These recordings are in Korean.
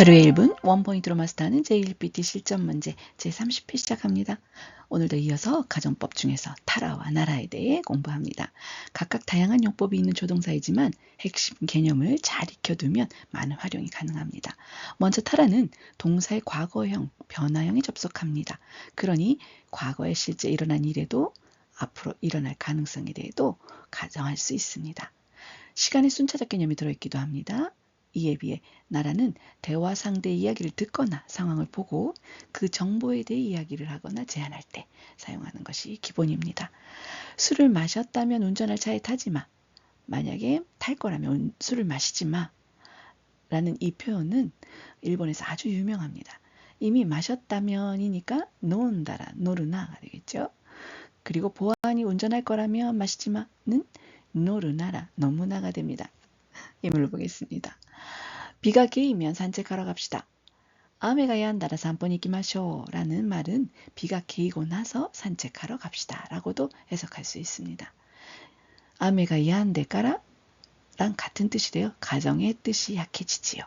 하루에 1분 원포인트로 마스터하는 제1PT 실전 문제 제30회 시작합니다. 오늘도 이어서 가정법 중에서 타라와 나라에 대해 공부합니다. 각각 다양한 용법이 있는 조동사이지만 핵심 개념을 잘 익혀두면 많은 활용이 가능합니다. 먼저 타라는 동사의 과거형, 변화형에 접속합니다. 그러니 과거에 실제 일어난 일에도 앞으로 일어날 가능성에 대해도 가정할 수 있습니다. 시간의 순차적 개념이 들어있기도 합니다. 이에 비해 나라는 대화 상대 이야기를 듣거나 상황을 보고 그 정보에 대해 이야기를 하거나 제안할 때 사용하는 것이 기본입니다. 술을 마셨다면 운전할 차에 타지 마. 만약에 탈 거라면 술을 마시지 마. 라는 이 표현은 일본에서 아주 유명합니다. 이미 마셨다면이니까 노은다라, 노르나가 되겠죠. 그리고 보안이 운전할 거라면 마시지 마는 노르나라, 너무나가 됩니다. 예물을 보겠습니다. 비가 개이면 산책하러 갑시다. 아메가 야 한다라 산본 이기마쇼 라는 말은 비가 개이고 나서 산책하러 갑시다 라고도 해석할 수 있습니다. 아메가 야 한데까라 랑 같은 뜻이 되어 가정의 뜻이 약해지지요.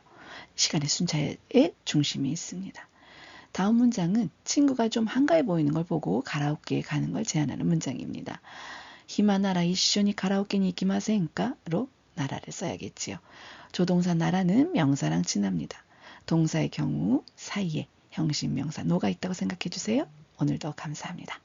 시간의 순차의 중심이 있습니다. 다음 문장은 친구가 좀 한가해 보이는 걸 보고 가라오케에 가는 걸 제안하는 문장입니다. 히마나라 이쇼니 가라오케니 이기마센까로 나라를 써야겠지요. 조동사 나라는 명사랑 친합니다. 동사의 경우 사이에 형식 명사 노가 있다고 생각해 주세요. 오늘도 감사합니다.